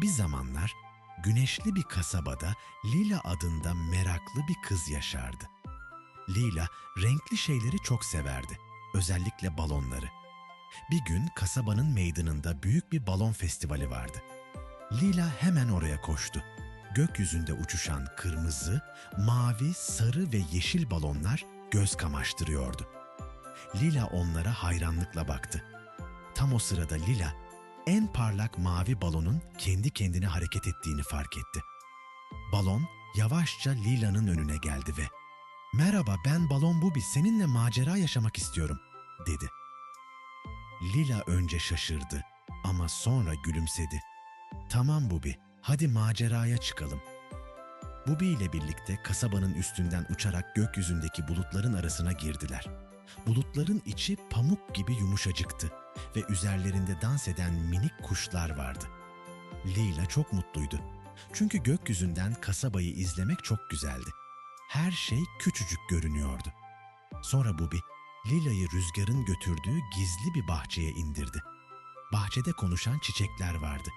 Bir zamanlar güneşli bir kasabada Lila adında meraklı bir kız yaşardı. Lila renkli şeyleri çok severdi, özellikle balonları. Bir gün kasabanın meydanında büyük bir balon festivali vardı. Lila hemen oraya koştu. Gökyüzünde uçuşan kırmızı, mavi, sarı ve yeşil balonlar göz kamaştırıyordu. Lila onlara hayranlıkla baktı. Tam o sırada Lila, en parlak mavi balonun kendi kendine hareket ettiğini fark etti. Balon yavaşça Lila'nın önüne geldi ve ''Merhaba ben Balon Bubi seninle macera yaşamak istiyorum.'' dedi. Lila önce şaşırdı ama sonra gülümsedi. ''Tamam Bubi, hadi maceraya çıkalım.'' Bubi ile birlikte kasabanın üstünden uçarak gökyüzündeki bulutların arasına girdiler. Bulutların içi pamuk gibi yumuşacıktı ve üzerlerinde dans eden minik kuşlar vardı. Lila çok mutluydu. Çünkü gökyüzünden kasabayı izlemek çok güzeldi. Her şey küçücük görünüyordu. Sonra Bubi, Lila'yı rüzgarın götürdüğü gizli bir bahçeye indirdi. Bahçede konuşan çiçekler vardı